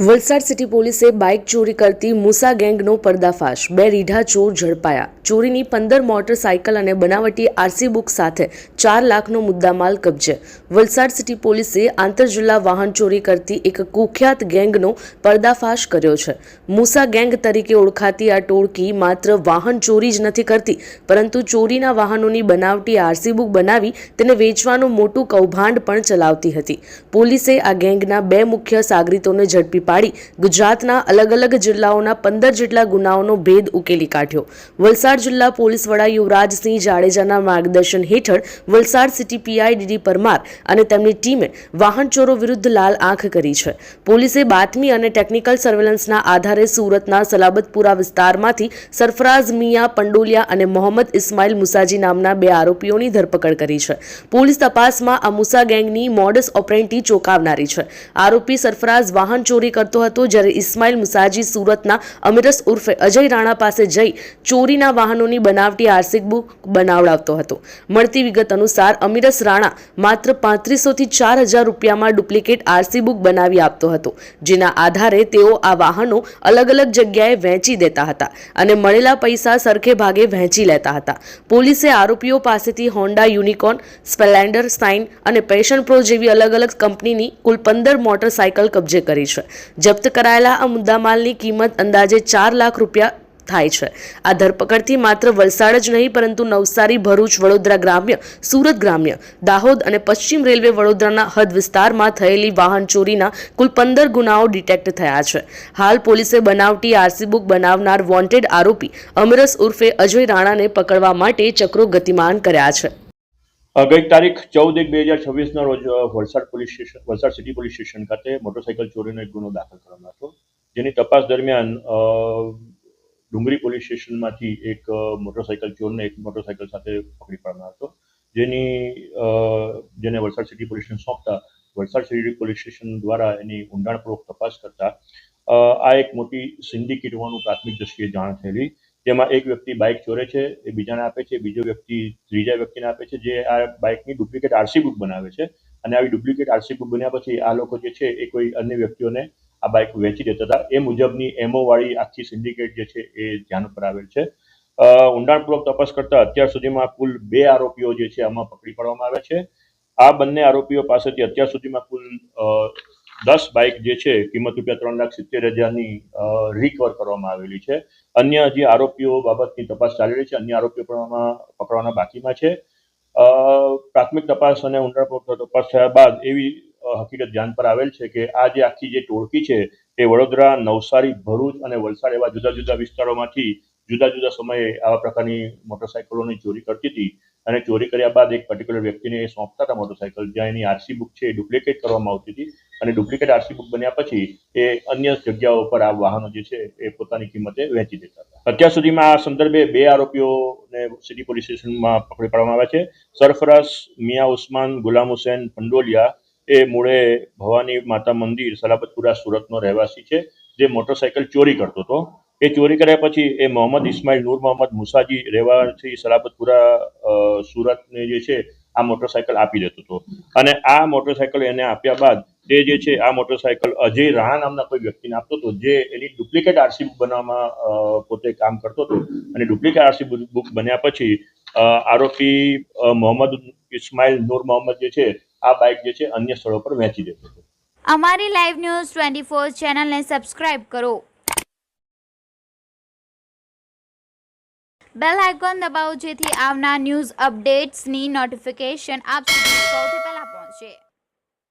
Valsad city પોલીસે bike ચોરી કરતી મુસા ગેંગનો પર્દાફાશ. બે રીઢા ચોર ઝડપાયા. ચોરીની પંદર મોટરસાયકલ અને બનાવટી આરસી બુક સાથે ચાર લાખનો મુદ્દામાલ કબજે. વલસાડ સિટી પોલીસે આંતરજિલ્લા વાહન ચોરી કરતી એક કુખ્યાત ગેંગનો પર્દાફાશ કર્યો છે. મુસા ગેંગ તરીકે ઓળખાતી આ ટોળકી માત્ર વાહન ચોરી જ નથી કરતી, પરંતુ ચોરીના વાહનોની બનાવટી આરસી બુક બનાવી તેને વેચવાનું મોટું કૌભાંડ પણ ચલાવતી હતી. પોલીસે આ ગેંગના બે મુખ્ય સાગરીતોને ઝડપી પાડી ગુજરાતના અલગ અલગ જિલ્લાઓના પંદર જેટલા ગુનાઓનો ભેદ ઉકેલી કાઢ્યો. વલસાડ જિલ્લા પોલીસ વડા યુવરાજસિંહ જાડેજાના માર્ગદર્શન હેઠળ વલસાડ સિટી પીઆઈ પરમાર અને તેમની ટીમે વાહન ચોરો વિરુદ્ધ લાલ આંખ કરી છે. પોલીસે બાતમી અને ટેકનિકલ સર્વેલન્સના આધારે સુરતના સલાબતપુરા વિસ્તારમાંથી સરફરાઝ મિયા પંડોલિયા અને મોહમ્મદ ઇસ્માઇલ મુસાજી નામના બે આરોપીઓની ધરપકડ કરી છે. પોલીસ તપાસમાં આ મુસા ગેંગની મોડસ ઓપરેન્ટી ચોંકાવનારી છે. આરોપી સરફરાઝ વાહન ચોરી કરતો હતો જ્યારે ઇસ્માઇલ મુસાજી સુરતના અમિરસ ઉર્ફે અજય રાણા પાસે જઈ ચોરીના વાહનોની બનાવટી આરસી બુક બનાવડાવતો હતો. મળતી વિગત અનુસાર અમિરસ રાણા માત્ર પાંત્રીસોથી ચાર હજાર રૂપિયામાં ડુપ્લિકેટ આરસી બુક બનાવી આપતો હતો, જેના આધારે તેઓ આ વાહનો અલગ અલગ જગ્યાએ વહેંચી દેતા હતા અને મળેલા પૈસા સરખે ભાગે વહેંચી લેતા હતા. પોલીસે આરોપીઓ પાસેથી હોન્ડા, યુનિકોર્ન, સ્પ્લેન્ડર સાઇન અને પેશન પ્રો જેવી અલગ અલગ કંપનીની કુલ પંદર મોટરસાયકલ કબજે કરી છે. જપ્ત કરાયેલા આ મુદ્દામાલની કિંમત અંદાજે ચાર લાખ રૂપિયા થાય છે. આ ધરપકડથી માત્ર વલસાડ જ નહીં, પરંતુ નવસારી, ભરૂચ, વડોદરા ગ્રામ્ય, સુરત ગ્રામ્ય, દાહોદ અને પશ્ચિમ રેલવે વડોદરાના હદ વિસ્તારમાં થયેલી વાહન ચોરીના કુલ પંદર ગુનાઓ ડિટેક્ટ થયા છે. હાલ પોલીસે બનાવટી આરસી બુક બનાવનાર વોન્ટેડ આરોપી અમરસ ઉર્ફે અજય રાણાને પકડવા માટે ચક્રો ગતિમાન કર્યા છે. ગઈ તારીખ ચૌદ એક બે હજાર છવ્વીસના રોજ Valsad police station, Valsad city police station ખાતે મોટરસાયકલ ચોરીનો એક ગુનો દાખલ કરવામાં હતો. જેની તપાસ દરમિયાન ડુંગરી પોલીસ સ્ટેશનમાંથી એક મોટરસાયકલ ચોરને એક મોટરસાયકલ સાથે પકડી પાડવાનો હતો. જેની જેને વલસાડ સિટી પોલીસ સ્ટેશન સોંપતા વલસાડ સિટી પોલીસ સ્ટેશન દ્વારા એની ઊંડાણપૂર્વક તપાસ કરતા આ એક મોટી સિન્ડિકેટ હોવાનું પ્રાથમિક દ્રષ્ટિએ જાણ થયેલી જેમાં એક વ્યક્તિ બાઇક ચોરે છે, એ બીજાને આપે છે, બીજો વ્યક્તિ ત્રીજા વ્યક્તિને આપે છે, જે આ બાઇકની ડુપ્લિકેટ આરસી બુક બનાવે છે. અને આવી ડુપ્લિકેટ આરસી બુક બન્યા પછી આ લોકો જે છે, એ કોઈ અન્ય વ્યક્તિઓને આ બાઇક વેચી દેતા હતા. એ મુજબની એમઓ વાળી આખી સિન્ડિકેટ જે છે, એ ધ્યાન પર આવેલ છે. ઊંડાણપૂર્વક તપાસ કરતા અત્યાર સુધીમાં કુલ બે આરોપીઓ જે છે, આમાં પકડી પાડવામાં આવ્યા છે. આ બંને આરોપીઓ પાસેથી અત્યાર સુધીમાં કુલ દસ બાઇક જે છે, કિંમત રૂપિયા ત્રણ લાખ સિત્તેર હજારની રિકવર કરવામાં આવેલી છે. અન્ય જે આરોપીઓ બાબતની તપાસ ચાલી રહી છે, અન્ય આરોપીઓ પણ પકડવાના બાકીમાં છે. પ્રાથમિક તપાસ અને ઊંડાણપૂર્વક તપાસ થયા બાદ એવી હકીકત ધ્યાન પર આવેલ છે કે આ જે આખી જે ટોળકી છે, એ વડોદરા, નવસારી, ભરૂચ અને વલસાડ એવા જુદા જુદા વિસ્તારોમાંથી જુદા જુદા સમયે આવા પ્રકારની મોટરસાયકલોની ચોરી કરતી હતી અને ચોરી કર્યા બાદ એક પર્ટિક્યુલર વ્યક્તિને એ સોંપતા હતા મોટરસાયકલ. જ્યાં એની આરસી બુક છે એ ડુપ્લિકેટ કરવામાં આવતી હતી. અને ડુપ્લિકેટ આરસી બુક બન્યા પછી એ અન્ય જગ્યાઓ પર આ વાહનો જે છે એ પોતાની કિંમતે વેચી દેતા હતા. અત્યાર સુધીમાં આ સંદર્ભે બે આરોપીઓને સિટી પોલીસ સ્ટેશનમાં પકડી પાડવામાં આવ્યા છે. સરફરાઝ મિયા ઉસ્માન, ગુલામ હુસેન પંડોલિયા એ મૂળે ભવાની માતા મંદિર સલાબતપુરા સુરતનો રહેવાસી છે, જે મોટરસાયકલ ચોરી કરતો હતો. એ ચોરી કર્યા પછી એ મોહમ્મદ ઇસ્માઇલ નૂર મોહમ્મદ મુસાજી રહેવાથી સલાબતપુરા સુરતને જે છે આ મોટરસાયકલ આપી દેતો હતો. અને આ મોટરસાયકલ એને આપ્યા બાદ તે જે છે આ મોટરસાયકલ અજય રાણા નામના કોઈ વ્યક્તિને આપતો હતો, જે એની ડુપ્લિકેટ આરસી બુક બનાવવામાં પોતે કામ કરતો હતો. અને ડુપ્લિકેટ આરસી બુક બન્યા પછી આરોપી મોહમ્મદ ઇસ્માઇલ નૂર મોહમ્મદ જે છે, આ બાઇક જે છે અન્ય સ્થળો પર વેચી દેતો હતો. અમારી લાઈવ ન્યૂઝ ટ્વેન્ટી ફોર ચેનલને સબસ્ક્રાઇબ કરો. બેલ આઇકોન દબાવો જેથી આવનાર ન્યૂઝ અપડેટ્સની નોટિફિકેશન આપ સુધી સૌથી પહેલા પહોંચે.